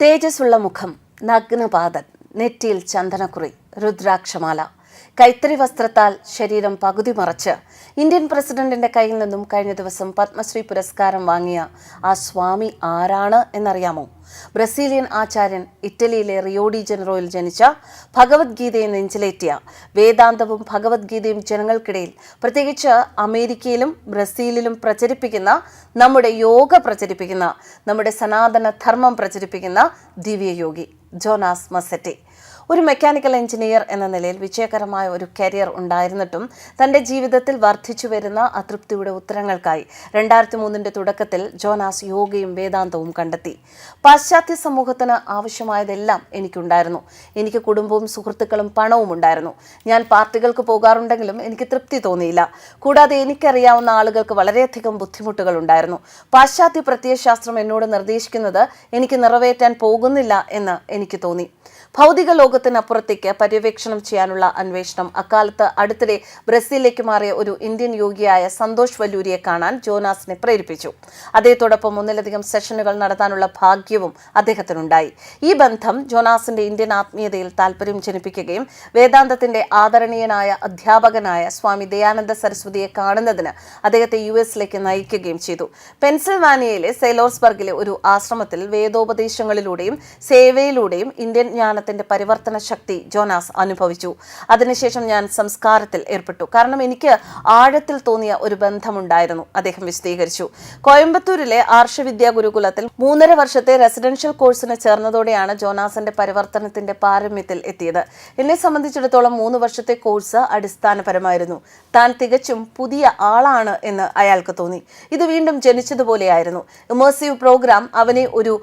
തേജസ്സുള്ള മുഖം നഗ്നപാതൻ നെറ്റിയിൽ ചന്ദനക്കുറി രുദ്രാക്ഷമാല. കൈത്തറി വസ്ത്രത്താൽ ശരീരം പകുതി മറച്ച് ഇന്ത്യൻ പ്രസിഡന്റിന്റെ കയ്യിൽ നിന്നും കഴിഞ്ഞ ദിവസം പത്മശ്രീ പുരസ്കാരം വാങ്ങിയ ആ സ്വാമി ആരാണ് എന്നറിയാമോ? ബ്രസീലിയൻ ആചാര്യൻ ഇറ്റലിയിലെ റിയോഡി ജനറോയിൽ ജനിച്ച ഭഗവത്ഗീതയെ നെഞ്ചിലേറ്റിയ വേദാന്തവും ഭഗവത്ഗീതയും ജനങ്ങൾക്കിടയിൽ പ്രത്യേകിച്ച് അമേരിക്കയിലും ബ്രസീലിലും പ്രചരിപ്പിക്കുന്ന നമ്മുടെ യോഗ പ്രചരിപ്പിക്കുന്ന നമ്മുടെ സനാതന ധർമ്മം പ്രചരിപ്പിക്കുന്ന ദിവ്യയോഗി ജോനാസ് മസെറ്റി ഒരു മെക്കാനിക്കൽ എഞ്ചിനീയർ എന്ന നിലയിൽ വിജയകരമായ ഒരു കരിയർ ഉണ്ടായിരുന്നിട്ടും തന്റെ ജീവിതത്തിൽ വർദ്ധിച്ചു വരുന്ന അതൃപ്തിയുടെ ഉത്തരങ്ങൾക്കായി രണ്ടായിരത്തി മൂന്നിന്റെ തുടക്കത്തിൽ ജോനാസ് യോഗയും വേദാന്തവും കണ്ടെത്തി. പാശ്ചാത്യ സമൂഹത്തിന് ആവശ്യമായതെല്ലാം എനിക്കുണ്ടായിരുന്നു. എനിക്ക് കുടുംബവും സുഹൃത്തുക്കളും പണവും ഉണ്ടായിരുന്നു. ഞാൻ പാർട്ടികൾക്ക് പോകാറുണ്ടെങ്കിലും എനിക്ക് തൃപ്തി തോന്നിയില്ല. കൂടാതെ എനിക്കറിയാവുന്ന ആളുകൾക്ക് വളരെയധികം ബുദ്ധിമുട്ടുകൾ ഉണ്ടായിരുന്നു. പാശ്ചാത്യ പ്രത്യയശാസ്ത്രം എന്നോട് നിർദ്ദേശിക്കുന്നത് എനിക്ക് നിറവേറ്റാൻ പോകുന്നില്ല എന്ന് എനിക്ക് തോന്നി. ഭൗതിക ലോകത്തിനപ്പുറത്തേക്ക് പര്യവേക്ഷണം ചെയ്യാനുള്ള അന്വേഷണം. അക്കാലത്ത് അടുത്തിടെ ബ്രസീലിലേക്ക് മാറിയ ഒരു ഇന്ത്യൻ യോഗിയായ സന്തോഷ് വല്ലൂരിയെ കാണാൻ ജോനാസിനെ പ്രേരിപ്പിച്ചു. അദ്ദേഹത്തോടൊപ്പം ഒന്നിലധികം സെഷനുകൾ നടത്താനുള്ള ഭാഗ്യവും അദ്ദേഹത്തിനുണ്ടായി. ഈ ബന്ധം ജോനാസിന്റെ ഇന്ത്യൻ ആത്മീയതയിൽ താല്പര്യം ജനിപ്പിക്കുകയും വേദാന്തത്തിന്റെ ആദരണീയനായ അധ്യാപകനായ സ്വാമി ദയാനന്ദ സരസ്വതിയെ കാണുന്നതിന് അദ്ദേഹത്തെ യു എസിലേക്ക് നയിക്കുകയും ചെയ്തു. പെൻസിൽവാനിയയിലെ സെലോർസ്ബർഗിലെ ഒരു ആശ്രമത്തിൽ വേദോപദേശങ്ങളിലൂടെയും സേവയിലൂടെയും ഇന്ത്യൻ ജ്ഞാനത്തിന്റെ പരിവർത്തന ശക്തി ജോനാസ് അനുഭവിച്ചു. അതിനുശേഷം ഞാൻ സംസ്കാരത്തിൽ ഏർപ്പെട്ടു. കാരണം എനിക്ക് ആഴത്തിൽ തോന്നിയ ഒരു ബന്ധമുണ്ടായിരുന്നു. അദ്ദേഹം വിശദീകരിച്ചു. കോയമ്പത്തൂരിലെ ആർഷവിദ്യാ ഗുരുകുലത്തിൽ മൂന്നര വർഷത്തെ റെസിഡൻഷ്യൽ കോഴ്സിന് ചേർന്നതോടെയാണ് ജോനാസിന്റെ പരിവർത്തനത്തിന്റെ പാരമ്യത്തിൽ എത്തിയത്. എന്നെ സംബന്ധിച്ചിടത്തോളം മൂന്ന് വർഷത്തെ കോഴ്സ് അടിസ്ഥാനപരമായിരുന്നു. താൻ തികച്ചും പുതിയ ആളാണ് എന്ന് അയാൾക്ക് തോന്നി. ഇത് വീണ്ടും ജനിച്ചതുപോലെയായിരുന്നു. ഇമേഴ്സീവ് പ്രോഗ്രാം അവനെ ഒരു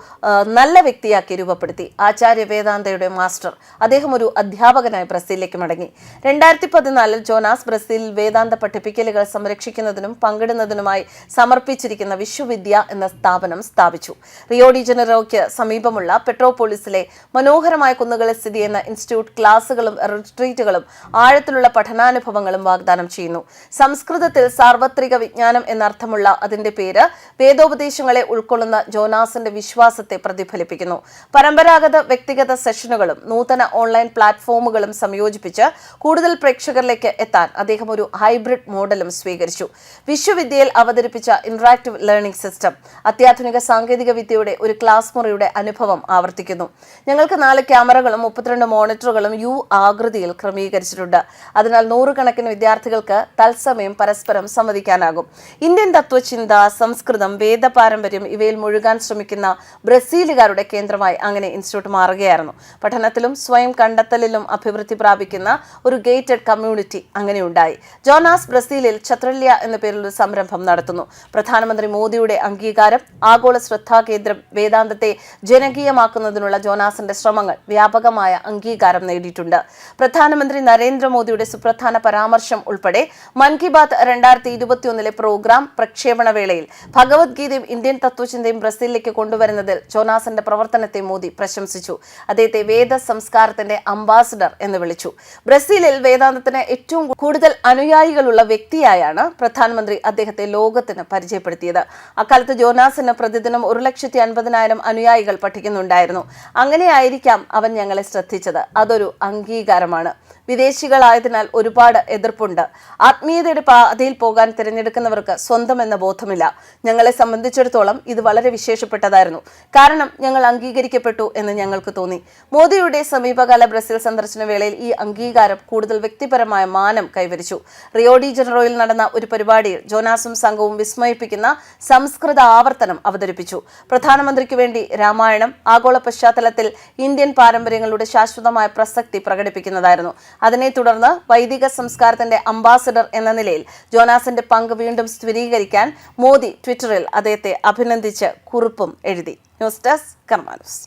നല്ല വ്യക്തിയാക്കി രൂപപ്പെടുത്തി. ആചാര്യ വേദാന്തയുടെ മാസ്റ്റർ. അദ്ദേഹം ഒരു അധ്യാപകനായി ബ്രസീലിലേക്ക് മടങ്ങി. രണ്ടായിരത്തി പതിനാലിൽ ജോനാസ് ബ്രസീലിൽ വേദാന്ത പഠിപ്പിക്കലുകൾ സംരക്ഷിക്കുന്നതിനും പങ്കിടുന്നതിനുമായി സമർപ്പിച്ചിരിക്കുന്ന വിശ്വവിദ്യ എന്ന സ്ഥാപനം സ്ഥാപിച്ചു. റിയോഡി ജനറോയ്ക്ക് സമീപമുള്ള പെട്രോപോളിസിലെ മനോഹരമായ കുന്നുകളിൽ സ്ഥിതി ചെയ്യുന്ന ഇൻസ്റ്റിറ്റ്യൂട്ട് ക്ലാസുകളും റിട്രീറ്റുകളും ആഴത്തിലുള്ള പഠനാനുഭവങ്ങളും വാഗ്ദാനം ചെയ്യുന്നു. സംസ്കൃതത്തിൽ സാർവത്രിക വിജ്ഞാനം എന്നർത്ഥമുള്ള അതിന്റെ പേര് വേദോപദേശങ്ങളെ ഉൾക്കൊള്ളുന്ന ജോനാസിന്റെ വിശ്വാസത്തെ പ്രതിഫലിപ്പിക്കുന്നു. പരമ്പരാഗത വ്യക്തിഗത സെഷനുകളും നൂതന ഓൺലൈൻ പ്ലാറ്റ്ഫോമുകളും സംയോജിപ്പിച്ച് കൂടുതൽ പ്രേക്ഷകരിലേക്ക് എത്താൻ അദ്ദേഹം ഒരു ഹൈബ്രിഡ് മോഡലും സ്വീകരിച്ചു. വിശ്വവിദ്യയിൽ അവതരിപ്പിച്ച ഇന്ററാക്റ്റീവ് ലേണിംഗ് സിസ്റ്റം അത്യാധുനിക സാങ്കേതിക വിദ്യയുടെ ഒരു ക്ലാസ് മുറിയുടെ അനുഭവം ആവർത്തിക്കുന്നു. ഞങ്ങൾക്ക് നാല് ക്യാമറകളും മുപ്പത്തിരണ്ട് മോണിറ്ററുകളും യു ആകൃതിയിൽ ക്രമീകരിച്ചിട്ടുണ്ട്. അതിനാൽ നൂറുകണക്കിന് വിദ്യാർത്ഥികൾക്ക് തത്സമയം പരസ്പരം സംവദിക്കാനാകും. ഇന്ത്യൻ തത്വചിന്ത സംസ്കൃതം വേദപാരമ്പര്യം ഇവയിൽ മുഴുകാൻ ശ്രമിക്കുന്ന ബ്രസീലുകാരുടെ കേന്ദ്രമായി അങ്ങനെ ഇൻസ്റ്റിറ്റ്യൂട്ട് മാറുകയായിരുന്നു. പഠനത്തിലും സ്വയം കണ്ടെത്തലിലും അഭിവൃദ്ധി പ്രാപിക്കുന്ന ഒരു ഗേറ്റഡ് കമ്മ്യൂണിറ്റി അങ്ങനെ ഉണ്ടായി ജോനാസ് ബ്രസീലിൽ ഛത്രല്യ എന്ന പേരിൽ ഒരു സംരംഭം നടത്തുന്നു. പ്രധാനമന്ത്രി മോദിയുടെ അംഗീകാരം ആഗോള ശ്രദ്ധാകേന്ദ്രം വേദാന്തത്തെ ജനകീയമാക്കുന്നതിനുള്ള ജോനാസിന്റെ ശ്രമങ്ങൾ വ്യാപകമായ അംഗീകാരം നേടിയിട്ടുണ്ട്. പ്രധാനമന്ത്രി നരേന്ദ്രമോദിയുടെ സുപ്രധാന പരാമർശം ഉൾപ്പെടെ മൻ കി ബാത്ത് രണ്ടായിരത്തി ഇരുപത്തിയൊന്നിലെ പ്രോഗ്രാം പ്രക്ഷേപണ വേളയിൽ ഭഗവത്ഗീതയും ഇന്ത്യൻ തത്വചിന്തയും ബ്രസീലിലേക്ക് കൊണ്ടുവരുന്നതിൽ ജോനാസിന്റെ പ്രവർത്തനത്തെ മോദി പ്രശംസിച്ചു. അദ്ദേഹത്തെ വേദ സംസ്കാരത്തിന്റെ അംബാസിഡർ എന്ന് വിളിച്ചു. ബ്രസീലിൽ വേദാന്തത്തിന് ഏറ്റവും കൂടുതൽ അനുയായികളുള്ള വ്യക്തിയായാണ് പ്രധാനമന്ത്രി അദ്ദേഹത്തെ ലോകത്തിന് പരിചയപ്പെടുത്തിയത്. അക്കാലത്ത് ജോനാസിന് പ്രതിദിനം ഒരു ലക്ഷത്തി അൻപതിനായിരം അനുയായികൾ പഠിക്കുന്നുണ്ടായിരുന്നു. അങ്ങനെയായിരിക്കാം അവൻ ഞങ്ങളെ ശ്രദ്ധിച്ചത്. അതൊരു അംഗീകാരമാണ്. വിദേശികളായതിനാൽ ഒരുപാട് എതിർപ്പുണ്ട്. ആത്മീയതയുടെ പാതയിൽ പോകാൻ തിരഞ്ഞെടുക്കുന്നവർക്ക് സ്വന്തം എന്ന ബോധമില്ല. ഞങ്ങളെ സംബന്ധിച്ചിടത്തോളം ഇത് വളരെ വിശേഷപ്പെട്ടതായിരുന്നു. കാരണം ഞങ്ങൾ അംഗീകരിക്കപ്പെട്ടു എന്ന് ഞങ്ങൾക്ക് തോന്നി. മോദിയുടെ സമീപകാല ബ്രസീൽ സന്ദർശന വേളയിൽ ഈ അംഗീകാരം കൂടുതൽ വ്യക്തിപരമായ മാനം കൈവരിച്ചു. റിയോഡി ജനറോയിൽ നടന്ന ഒരു പരിപാടിയിൽ ജോനാസും സംഘവും വിസ്മയിപ്പിക്കുന്ന സംസ്കൃത ആവർത്തനം അവതരിപ്പിച്ചു. പ്രധാനമന്ത്രിക്ക് വേണ്ടി രാമായണം ആഗോള പശ്ചാത്തലത്തിൽ ഇന്ത്യൻ പാരമ്പര്യങ്ങളുടെ ശാശ്വതമായ പ്രസക്തി പ്രകടിപ്പിക്കുന്നതായിരുന്നു. അതിനെ തുടർന്ന് വൈദിക സംസ്കാരത്തിന്റെ അംബാസഡർ എന്ന നിലയിൽ ജോനാസിന്റെ പങ്ക് വീണ്ടും സ്ഥിരീകരിക്കാൻ മോദി ട്വിറ്ററിൽ അദ്ദേഹത്തെ അഭിനന്ദിച്ച് കുറിപ്പും എഴുതി. News desk Karma News.